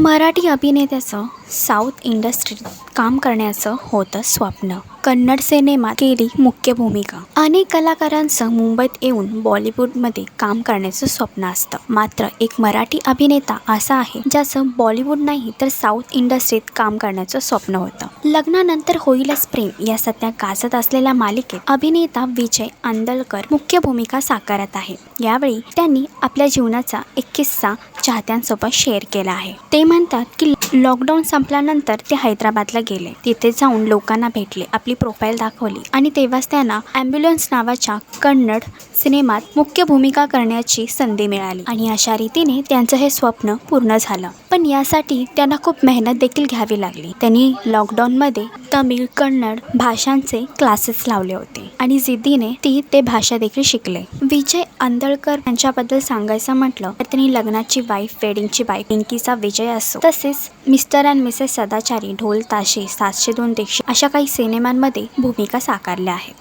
Marathi अभिनेत्याचं south इंडस्ट्रीत काम करण्याचं होतं स्वप्न. कन्नड सिनेमात केली मुख्य भूमिका. अनेक कलाकारांचं मुंबईत येऊन बॉलिवूडमध्ये काम करण्याचं स्वप्न असतं. मात्र एक मराठी अभिनेता असा आहे ज्याचं बॉलिवूड नाही तर साऊथ इंडस्ट्रीत काम करण्याचं स्वप्न होतं. लग्नानंतर होईलच प्रेम या सध्या गाजत असलेल्या मालिकेत अभिनेता विजय आंदलकर मुख्य भूमिका साकारत आहे. यावेळी त्यांनी आपल्या जीवनाचा एक किस्सा चाहत्यांसोबत शेअर केला आहे. ते म्हणतात की लॉकडाऊन संपल्यानंतर ते हैदराबादला गेले. तिथे जाऊन लोकांना भेटले. आपले प्रोफाईल दाखवली. आणि तेव्हाच त्यांना ॲम्ब्युलन्स नावाच्या कन्नड सिनेमात मुख्य भूमिका करण्याची संधी मिळाली. आणि अशा रीतीने त्यांचं हे स्वप्न पूर्ण झालं. पण यासाठी त्यांना खूप मेहनत देखील घ्यावी लागली. त्यांनी लॉकडाऊनमध्ये तमिळ कन्नड भाषांचे क्लासेस लावले होते आणि जिद्दीने ती ते भाषा देखील शिकले. विजय आंदळकर यांच्याबद्दल सांगायचं म्हटलं तर त्यांनी लग्नाची वाईफ वेडिंगची वाईफ पिंकीचा विजय असो तसेच मिस्टर अँड मिसेस सदाचारी ढोल ताशे सातशे दोन दीक्षे अशा काही सिनेमांमध्ये भूमिका साकारल्या आहेत.